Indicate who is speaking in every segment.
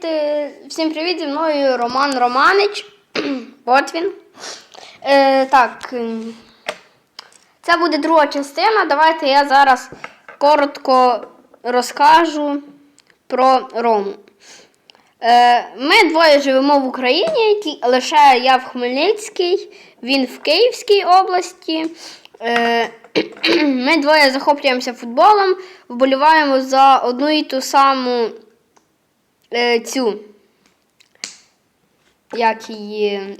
Speaker 1: привіт! е, Всім привіт! Зі мною Роман Романич. От він. Е, так. Це буде друга частина. Давайте я зараз коротко розкажу про Рому. Е, Ми двоє живемо в Україні, лише я в Хмельницькій, він в Київській області. Е, Ми двоє захоплюємося футболом, вболіваємо за одну і ту саму е, цю. Як її.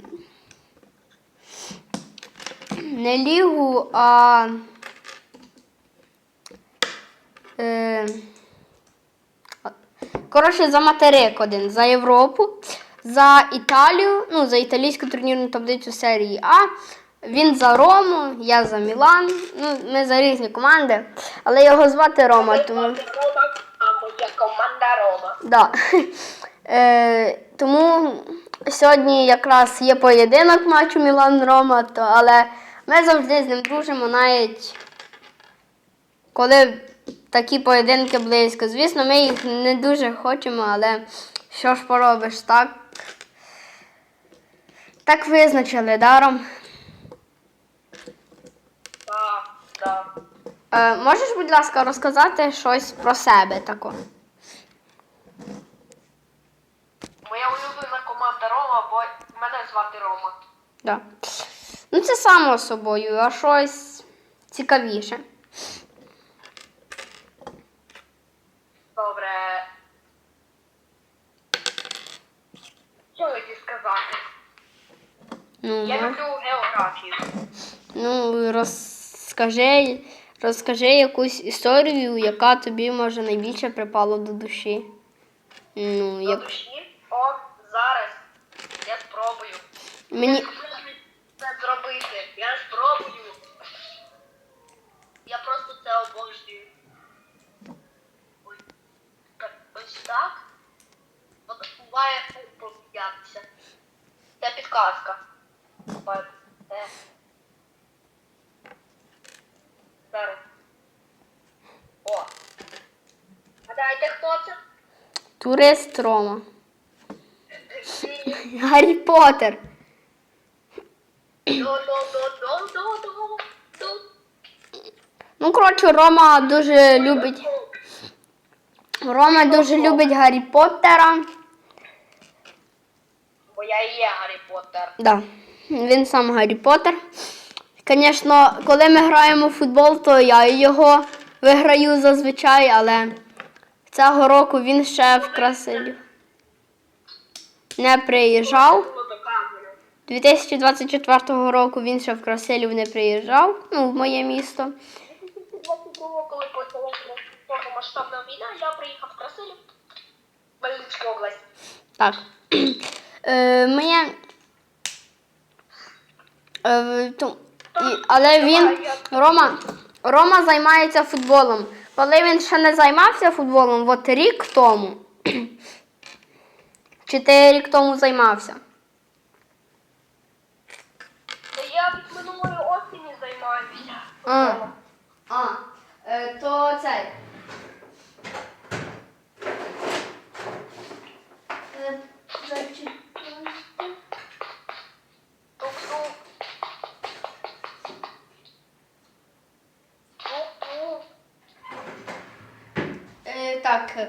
Speaker 1: Не лігу, а. Е, Коротше, за материк один, за Європу, за Італію, ну, за італійську турнірну таблицю серії А. Він за Рому, я за Мілан. Ну, ми за різні команди, але його звати Рома, тому.
Speaker 2: Рома, команда Рома.
Speaker 1: Да. Е, тому сьогодні якраз є поєдинок матчу Мілан-Рома, але ми завжди з ним дружимо, навіть коли такі поєдинки близько. Звісно, ми їх не дуже хочемо, але що ж поробиш, так? Так визначили даром.
Speaker 2: Так, так.
Speaker 1: Е, можеш, будь ласка, розказати щось про себе тако?
Speaker 2: Моя улюблена команда Рома, бо мене звати Рома.
Speaker 1: Да. Ну, це само собою, а щось цікавіше.
Speaker 2: Добре. Що мені сказати?
Speaker 1: Ну,
Speaker 2: Я
Speaker 1: мо-
Speaker 2: люблю географію.
Speaker 1: ну розкажи, розкажи якусь історію, яка тобі може найбільше припала до душі. Ну,
Speaker 2: До
Speaker 1: як...
Speaker 2: душі. О, зараз. Я спробую.
Speaker 1: Мені.
Speaker 2: Це зробити. Я спробую. Я просто це обожнюю. Ось так. От буває помінятися. Це підказка. Буває. Це. Зараз. О. Гадайте, хто це?
Speaker 1: Турист Рома. Гаррі Поттер. Ну, коротше, Рома дуже любить. Рома дуже любить Гаррі Поттера.
Speaker 2: Бо я і є Гаррі Поттер.
Speaker 1: Да, він сам Гаррі Поттер. Звісно, коли ми граємо в футбол, то я його виграю зазвичай, але цього року він ще в Красилів не приїжджав. 2024 року він ще в Красилів не приїжджав, ну, в моє місто.
Speaker 2: 22 коли почалася повномасштабна війна, я приїхав в Красилів, Хмельницьку область.
Speaker 1: Так. Е, моє... Е, то, але він, Рома, Рома займається футболом. Коли він ще не займався футболом, от рік тому. Чи ти рік тому займався?
Speaker 2: Я від минулої осені займаюся.
Speaker 1: А, а е, то цей. Так.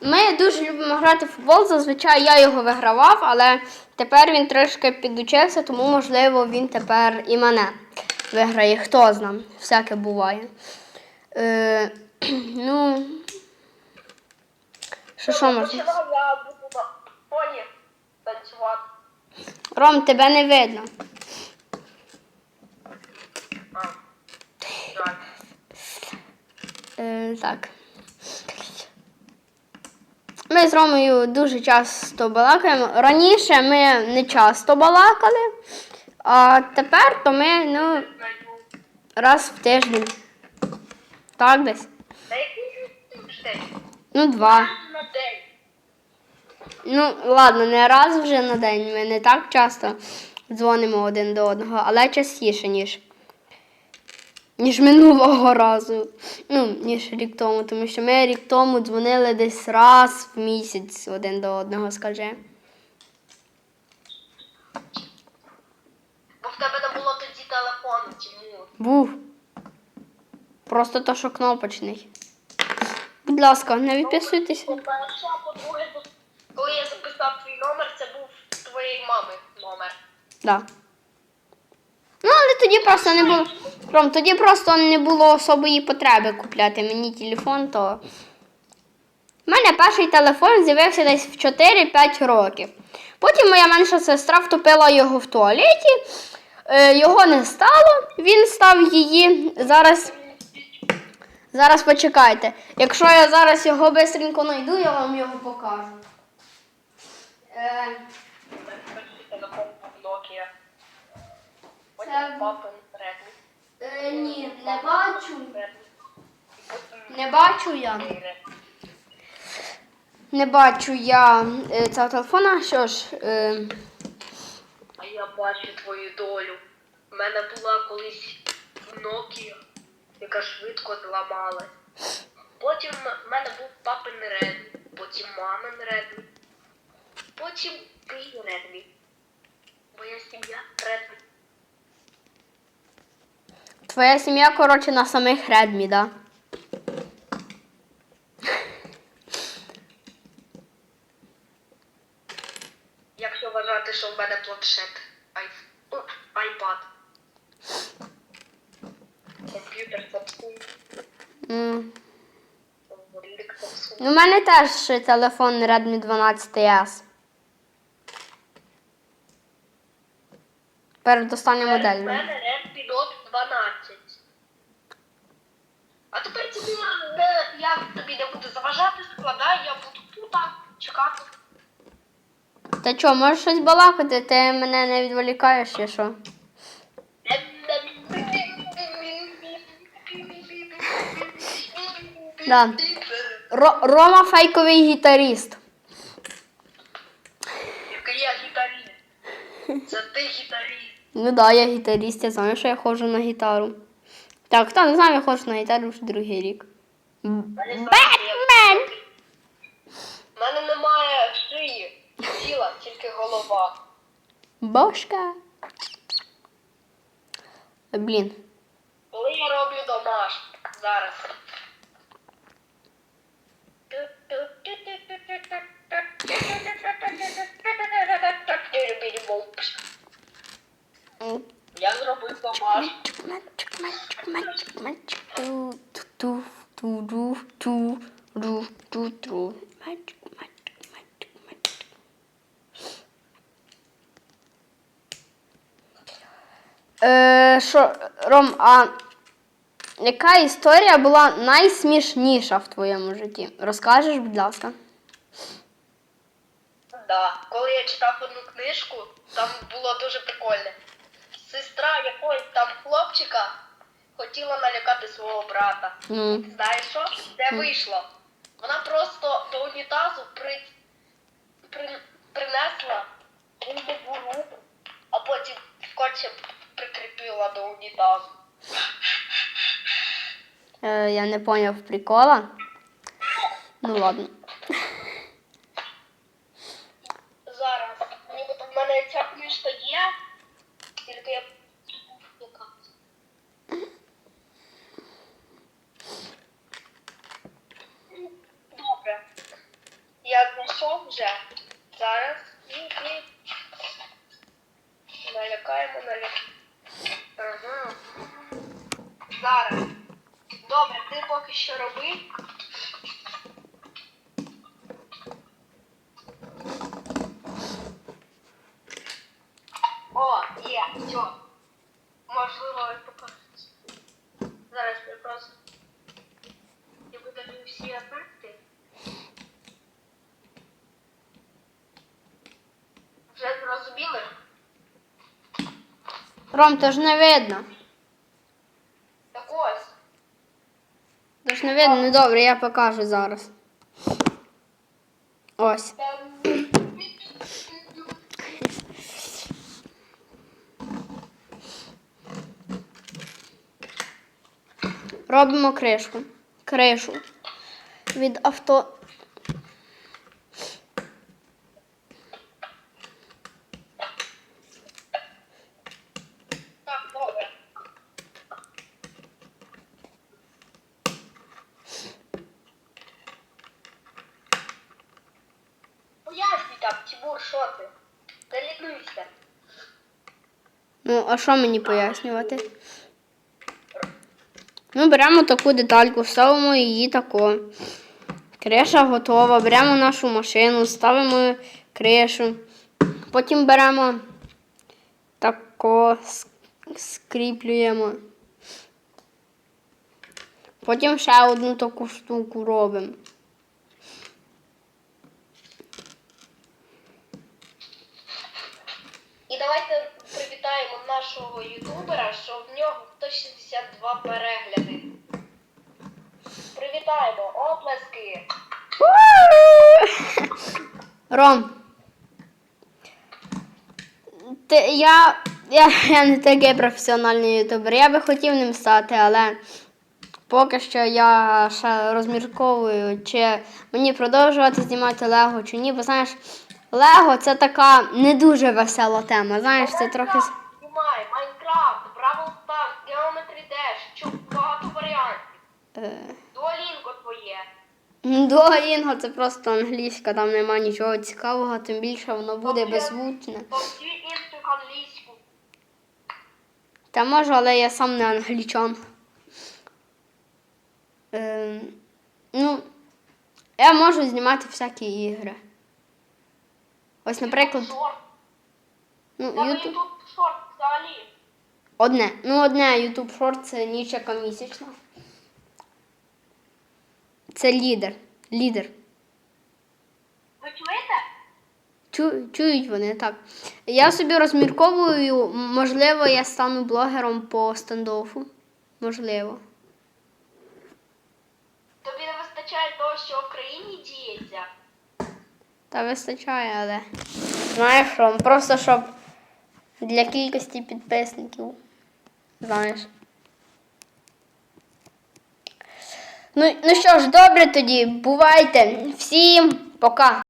Speaker 1: Ми дуже любимо грати в футбол. Зазвичай я його вигравав, але тепер він трошки підучився, тому, можливо, він тепер і мене виграє. Хто зна, всяке буває. Е, ну. Що, що можна? Ром, тебе не видно.
Speaker 2: А, жаль.
Speaker 1: Е, так. Ми з Ромою дуже часто балакаємо. Раніше ми не часто балакали, а тепер то ми ну, раз в тиждень. Так десь. Ну, два. Ну, ладно, не раз вже на день. Ми не так часто дзвонимо один до одного, але частіше, ніж. Ніж минулого разу. Ну, ніж рік тому, тому що ми рік тому дзвонили десь раз в місяць один до одного, скажи.
Speaker 2: Бо в тебе не було тоді телефону, чому?
Speaker 1: Був. Просто то, що кнопочний. Будь ласка, не відписуйтеся.
Speaker 2: По-перше, а по-друге, тут, коли я записав твій номер, це був твоєї мами номер.
Speaker 1: Да. Ну, але тоді просто не було. Ром, тоді просто не було особої потреби купляти мені телефон, то. У мене перший телефон з'явився десь в 4-5 років. Потім моя менша сестра втопила його в туалеті, е, його не стало, він став її. Зараз. Зараз почекайте. Якщо я зараз його швидко знайду, я вам його покажу. Е, Це-
Speaker 2: папин.
Speaker 1: Е, ні, не бачу. Не бачу я. Не бачу я е, цього телефона. Що ж, е,
Speaker 2: А я бачу твою долю. У мене була колись Nokia, яка швидко зламалась. Потім в мене був папин Redmi, потім мамин Redmi, потім твій Redmi. Моя сім'я Redmi.
Speaker 1: Твоя сім'я, коротше, на самих Redmi, да?
Speaker 2: Якщо вважати, що в мене планшет, ай... о, iPad. Комп'ютер Samsung,
Speaker 1: У мене теж телефон Redmi 12S. Передостання модель.
Speaker 2: У мене Redmi Note 12. А тепер тобі не, я тобі не буду заважати, складай, я буду тут чекати.
Speaker 1: Та чо, можеш щось балакати, ти мене не відволікаєш, чи що? Да. Ро- Рома фейковий гітаріст.
Speaker 2: Я гітаріст. Це ти гітаріст.
Speaker 1: Ну да, я гітаріст, я знаю, що я ходжу на гітару. Так, хто не знає, я ходжу на гітару вже другий рік. Бетмен!
Speaker 2: У мене немає шиї, тіла, тільки голова.
Speaker 1: Бошка. Блін.
Speaker 2: Коли я роблю домашнє зараз. Я зробив домашнє.
Speaker 1: Е, Що, Ром, а яка історія була найсмішніша в твоєму житті? Розкажеш, будь ласка.
Speaker 2: Да. Коли я читав одну книжку, там було дуже прикольне. Сестра якогось там хлопчика хотіла налякати свого брата.
Speaker 1: Ну.
Speaker 2: Знаєш що? Де вийшло? Вона просто до унітазу при... При... принесла гумову руку, а потім скотчем прикріпила до унітазу.
Speaker 1: Е, я не поняв прикола. Ну ладно.
Speaker 2: Зараз. В мене ця книжка є, тільки я. Добре. Я знайшов вже. Зараз. що роби. О, є, все. Можливо, і покажеться. Зараз я просто я видалю всі ефекти. Вже зрозуміли?
Speaker 1: Ром, то ж не видно. Не видно, ну добре, я покажу зараз. Ось. робимо кришку. Кришу від авто.
Speaker 2: Так, добре. Пояснюй там, Тимур, що ти? Та лінуйся.
Speaker 1: Ну, а що мені пояснювати? Ми беремо таку детальку, ставимо її тако. Криша готова. Беремо нашу машину, ставимо кришу. Потім беремо тако, скріплюємо. Потім ще одну таку штуку робимо.
Speaker 2: Давайте привітаємо нашого ютубера, що в нього 162 перегляди. Привітаємо, оплески!
Speaker 1: Ром. Ти, я, я, я не такий професіональний ютубер. Я би хотів ним стати, але поки що я ще розмірковую, чи мені продовжувати знімати Лего, чи ні. Бо знаєш, Лего це така не дуже весела тема. Знаєш, це трохи.
Speaker 2: Знімай, Майнкрафт, Бравл Старс, Geometry Dash, чу, багато варіантів.
Speaker 1: Е,
Speaker 2: Дуалінго твоє.
Speaker 1: Duolingo це просто англійська, там нема нічого цікавого, тим більше воно буде беззвучне.
Speaker 2: Повчи інших англійську.
Speaker 1: Та можу, але я сам не англічан. Ем, ну, я можу знімати всякі ігри. Ось, наприклад, ну, YouTube.
Speaker 2: шорт взагалі.
Speaker 1: Одне. Ну, одне YouTube Short це нічака місячна. Це лідер. Лідер.
Speaker 2: Ви чуєте?
Speaker 1: Чу, чують вони так. Я собі розмірковую, можливо, я стану блогером по стендофу. Можливо.
Speaker 2: Тобі не вистачає того, що в країні діється.
Speaker 1: Та вистачає, але. Знаєш що, просто щоб для кількості підписників. Знаєш. Ну, ну що ж, добре тоді, бувайте. Всім пока.